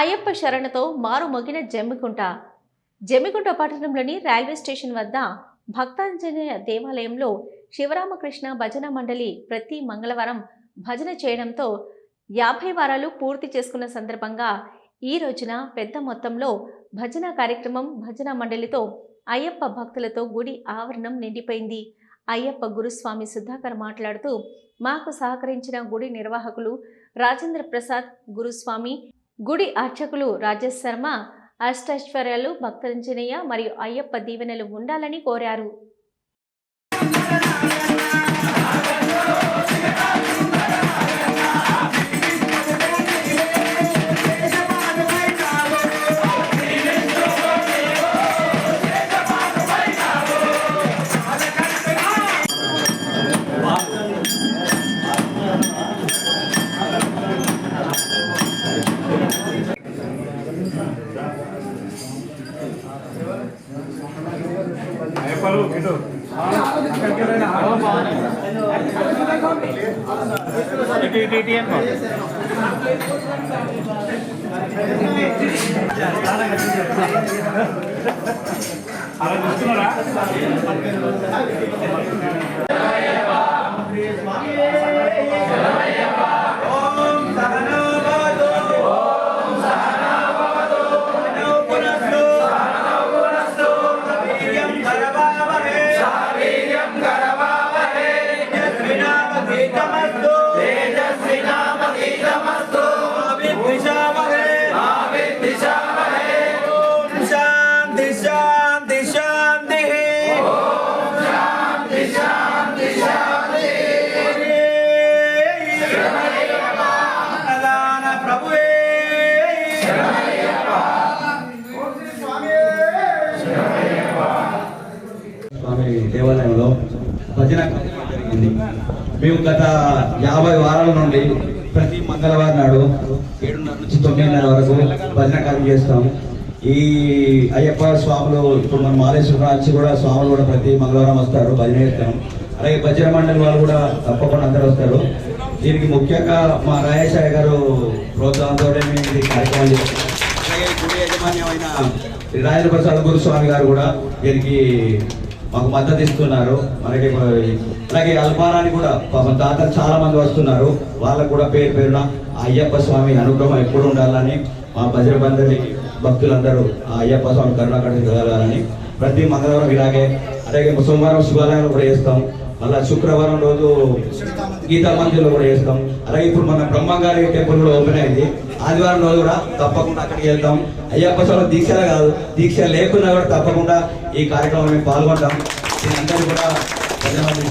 అయ్యప్ప శరణతో మారుమోగిన జమ్మికుంట. జమ్మికుంట పట్టణంలోని railway station వద్ద భక్తాంజనేయ దేవాలయంలో శివరామకృష్ణ భజన మండలి ప్రతి మంగళవారం భజన చేయడంతో యాభై వారాలు పూర్తి చేసుకున్న సందర్భంగా ఈ రోజున పెద్ద మొత్తంలో భజన కార్యక్రమం భజన మండలితో అయ్యప్ప భక్తులతో గుడి ఆవరణం నిండిపోయింది. అయ్యప్ప గురుస్వామి సుధాకర్ మాట్లాడుతూ మాకు సహకరించిన గుడి నిర్వాహకులు రాజేంద్ర ప్రసాద్ గురుస్వామి గుడి అర్చకులు రాజశర్మ శర్మ అష్టైశ్వర్యాలు భక్తంజనేయ మరియు అయ్యప్ప దీవెనలు ఉండాలని కోరారు. అయ్యప్పలు ఇటు? అలా చూస్తున్నారా దేవాలయంలో భజన కార్యక్రమం జరిగింది. మేము గత యాభై వారాల నుండి ప్రతి మంగళవారం నాడు ఏడున్నర నుంచి తొమ్మిదిన్నర వరకు భజన కార్యం చేస్తాం. ఈ అయ్యప్ప స్వాములు ఇప్పుడు మన మాలేశ్వరం నుంచి కూడా స్వాములు కూడా ప్రతి మంగళవారం వస్తారు భజన చేస్తాం. అలాగే భజన మండలి వాళ్ళు కూడా తప్పకుండా అందరూ వస్తారు. దీనికి ముఖ్యంగా మా రాజేశాయ గారు ప్రోత్సాహంతో మేము ఈ కార్యక్రమం చేస్తాం. అలాగే గుడి యజమాన్యమైన రాజేంద్ర ప్రసాద్ గురుస్వామి గారు కూడా దీనికి మాకు మద్దతు ఇస్తున్నారు. మనకి అలాగే అల్పారాన్ని కూడా పాపం తాత చాలా మంది వస్తున్నారు. వాళ్ళకు కూడా పేరు పేరున అయ్యప్ప స్వామి అనుగ్రహం ఎప్పుడు ఉండాలని మా భద్రబంధుని భక్తులందరూ ఆ అయ్యప్ప స్వామి కరుణాకరణ కలగాలని ప్రతి మంగళవారం ఇలాగే అలాగే సోమవారం శివాలయాలు కూడా చేస్తాం. అలా శుక్రవారం రోజు గీతా మందిర్లో కూడా చేస్తాం. అలాగే ఇప్పుడు మన బ్రహ్మగారి టెంపుల్ కూడా ఓపెన్ అయింది. ఆదివారం రోజు కూడా తప్పకుండా అక్కడికి వెళ్తాం. అయ్యప్ప స్వామి దీక్ష కాదు దీక్ష లేకున్నా కూడా తప్పకుండా ఈ కార్యక్రమంలో మేము పాల్గొంటాం. దీని అందరూ కూడా ధన్యవాదాలు